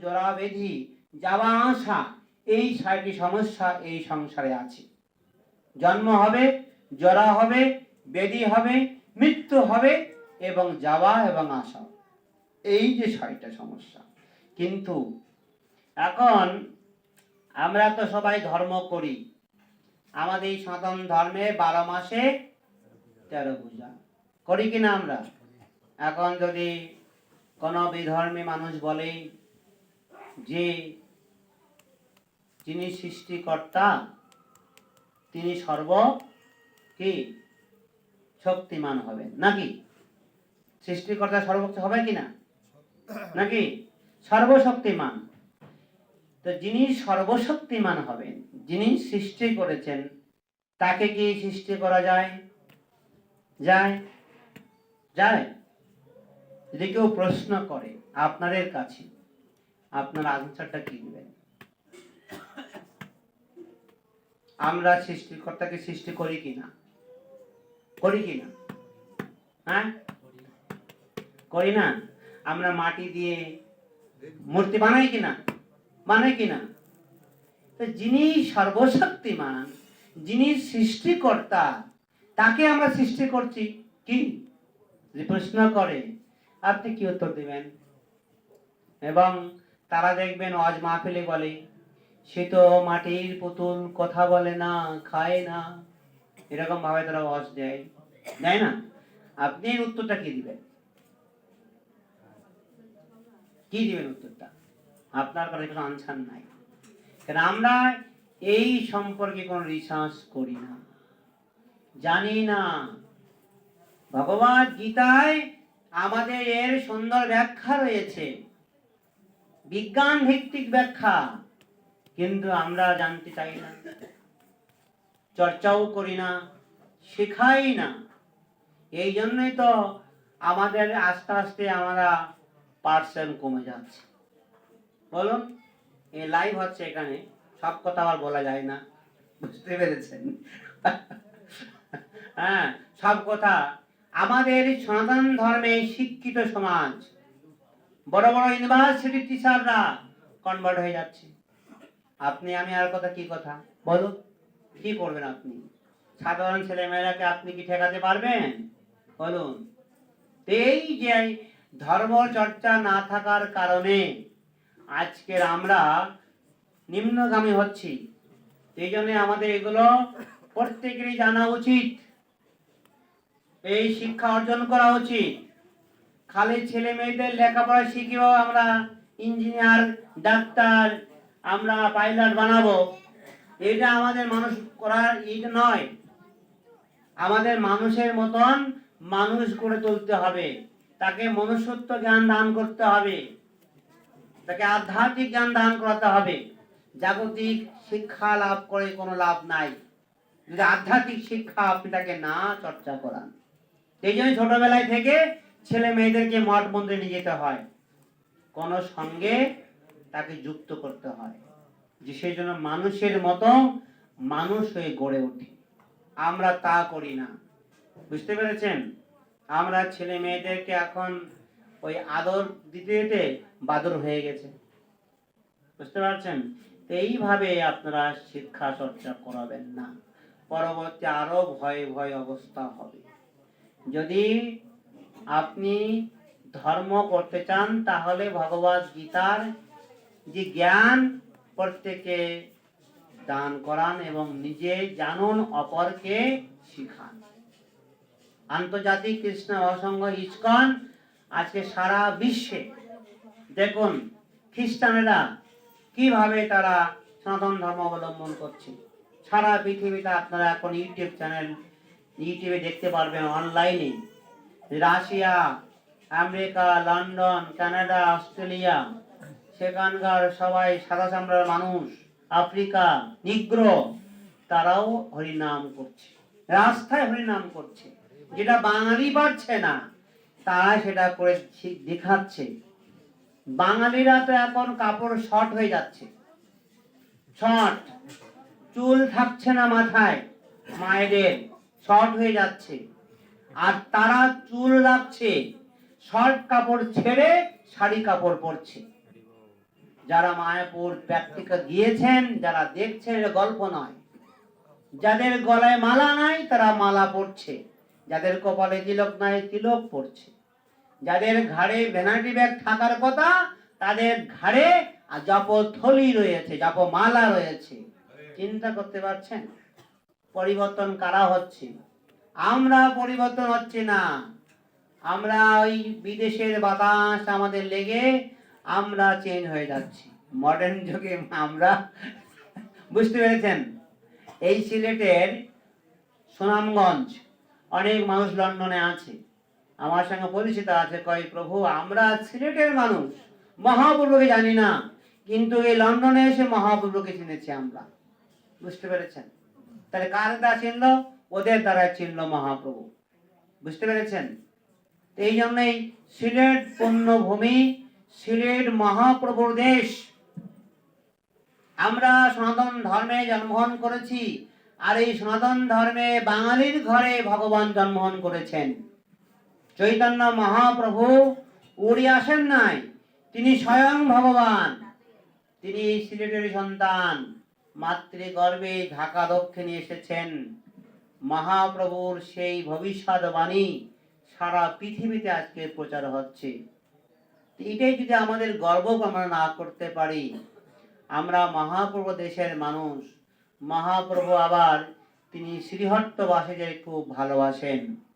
জরা বেধি যাওয়া আসা এই ছয়টি সমস্যা এই সংসারে আছে। জন্ম হবে, জরা হবে, বেদি হবে, মৃত্যু হবে এবং যাওয়া এবং আসা। এই যে ছয়টা সমস্যা। কিন্তু এখন আমরা তো সবাই ধর্ম করি। আমাদের এই সনাতন ধর্মে বারো মাসে তেরো পূজা। করি কিনা আমরা? এখন যদি কোনো বিধর্মী মানুষ বলে যে যিনি সৃষ্টিকর্তা, তিনি সর্ব কি? শক্তিমান হবেন। নাকি? সৃষ্টিকর্তা সর্বোচ্চ হবে কিনা নাকি? সর্বশক্তিমান। তো যিনি সর্বশক্তিমান হবেন, যিনি সৃষ্টি করেছেন, তাকে কি সৃষ্টি করা যায়? যায়? যায়। যদি কেউ প্রশ্ন করে আপনাদের কাছে আপনার আনসারটা কি দিবেন আমরা সৃষ্টিকর্তাকে সৃষ্টি করি কিনা করি কিনা হ্যাঁ? করি না? আমরা মাটি দিয়ে মূর্তি বানাই কিনা বানাই কিনা তো যিনি সর্বশক্তিমান, যিনি সৃষ্টিকর্তা, তাকে আমরা সৃষ্টি করছি কি? প্রশ্ন করে আপনি কি উত্তর দিবেন? এবং তারা দেখবেন অজ মাহফিলে বলে, সে তো মাটির পুতুল, কথা বলে না, খায় না। এরকম ভাবে তারা অজ দেয়। দেয় না? আপনি উত্তরটা কি দিবেন? কি দিবেন উত্তরটা? আপনার কাছে কোনো আনসার নাই। কারণ আমরা এই সম্পর্কে কোনো রিসার্চ করি না। জানি না। ভগবত গীতায় আমাদের এর সুন্দর ব্যাখ্যা রয়েছে। বিজ্ঞান ভিত্তিক ব্যাখ্যা। কিন্তু আমরা জানতে চাই না চর্চাও করি না শেখাই না। এই জন্যই তো আমাদের আস্তে আস্তে আমরা পার্সেন্ট কমে যাচ্ছে। বলুন এই লাইভ হচ্ছে এখানে সব কথা আবার বলা যায় না। বুঝতে পেরেছেন। হ্যাঁ সব কথা আমাদের সনাতন ধর্মে শিক্ষিত সমাজ। বড় বড় ইউনিভার্সিটির টিচাররা কনভার্ট হয়ে যাচ্ছে। আপনি, আমি আর কথা কি কথা? বলুন কি করবেন আপনি? সাধারণ ছেলে মেয়েরাকে আপনি কি ঠেকাতে পারবেন? বলুন। এই যে ধর্ম চর্চা না থাকার কারণে আজকের আমরা নিম্নগামী হচ্ছি। এই জন্য আমাদের এগুলো প্রত্যেকেরই জানা উচিত। এই শিক্ষা অর্জন করা উচিত। খালি ছেলে মেয়েদের লেখাপড়া শিখেও আমরা ইঞ্জিনিয়ার, ডাক্তার আমরা পাইলট বানাবো। এটা আমাদের মানুষ করার ইট নয়। আমাদের মানুষের মতন মানুষ করে তুলতে হবে। তাকে মনুষ্যত্ব জ্ঞান দান করতে হবে। তাকে আধ্যাত্মিক জ্ঞান দান করাতে হবে। জাগতিক শিক্ষা লাভ করে কোনো লাভ নাই। যদি আধ্যাত্মিক শিক্ষা আপনি তাকে না চর্চা করান এই জন্য ছোটবেলায় থেকে ছেলে মেয়েদেরকে মঠ মন্দিরে নিয়ে যেতে হয়। কোন সঙ্গে তাকে যুক্ত করতে হয়। যে সেই জন্য মানুষের মতো মানুষ হয়ে গড়ে ওঠে আমরা তা করি না। বুঝতে পেরেছেন? আমরা ছেলে মেয়েদেরকে এখন ওই আদর দিতে দিতে বাদর হয়ে গেছে। বুঝতে পারছেন? এইভাবে আপনারা শিক্ষা চর্চা করাবেন না। পরবর্তী আরও ভয় ভয় অবস্থা হবে। যদি আপনি ধর্ম করতে চান, তাহলে ভগবত গীতার যে জ্ঞান প্রত্যেকে দান করান এবং নিজে জানুন, অপরকে শিখান। আন্তর্জাতিক কৃষ্ণ অসংঘ ইস্কন আজকে সারা বিশ্বে দেখুন, খ্রিস্টানেরা কীভাবে তারা সনাতন ধর্ম অবলম্বন করছে। সারা পৃথিবীতে আপনারা এখন ইউটিউব চ্যানেল, ইউটিউবে দেখতে পারবেন, অনলাইনে Russia, America, London, Canada, Australia, সেখানকার সবাই সাদা চামড়ার মানুষ, আফ্রিকা, নিগ্র, তারাও হরিনাম করছে। রাস্তায় হরিনাম করছে। যেটা বাঙালি পারছে না তারা সেটা করে দেখাচ্ছে। বাঙালিরা তো এখন কাপড় শর্ট হয়ে যাচ্ছে। শর্ট। চুল থাকছে না মাথায়। মায়েদের শর্ট হয়ে যাচ্ছে। আর তারা চুল রাখছে, শর্ট কাপড় ছেড়ে শাড়ি কাপড় পরছে। যারা মায়াপুর প্র্যাকটিকা গিয়েছেন, যারা দেখছেন গল্প নয়। যাদের গলায় মালা নাই, তারা মালা পরছে। যাদের কপালে তিলক নাই, তিলক পরছে। যাদের ঘাড়ে ভ্যানাটি ব্যাগ থাকার কথা, তাদের ঘাড়ে জপ থলি রয়েছে জপ মালা রয়েছে। চিন্তা করতে পারছেন? পরিবর্তন কারা হচ্ছে? আমরা পরিবর্তন হচ্ছে না। আমরা ওই বিদেশের বাতাস আমাদের লেগে আমরা চেঞ্জ হয়ে যাচ্ছি। মডার্ন যুগে আমরা, বুঝতে পেরেছেন? এই সিলেটের সুনামগঞ্জ, অনেক মানুষ লন্ডনে আছে। আমার সঙ্গে পরিচিত আছে কয় প্রভু। আমরা সিলেটের মানুষ মহাপ্রভুকে জানি না, কিন্তু এই লন্ডনে এসে মহাপ্রভুকে চিনেছি আমরা। বুঝতে পেরেছেন? তাহলে কার দ্বারা চিনল? ওদের দ্বারা চিনল মহাপ্রভু। বুঝতে পেরেছেন? এই জন্যই সিলেট পুণ্যভূমি, সিলেট মহাপ্রভুর দেশ। আমরা সনাতন ধর্মে জন্মগ্রহণ করেছি আর এই সনাতন ধর্মে বাঙালির ঘরে ভগবান জন্মগ্রহণ করেছেন। চৈতন্য মহাপ্রভু উড়ি আসেন নাই, তিনি স্বয়ং ভগবান। তিনি সিলেটের সন্তান মাতৃগর্ভে ঢাকা দক্ষিণে এসেছেন। মহাপ্রভুর সেই ভবিষ্যৎবাণী সারা পৃথিবীতে আজকে প্রচার হচ্ছে। এটাই যদি আমাদের গর্ব আমরা না করতে পারি, আমরা মহাপ্রভু দেশের মানুষ, মহাপ্রভু আবার তিনি শ্রীহট্টবাসীদের খুব ভালোবাসেন।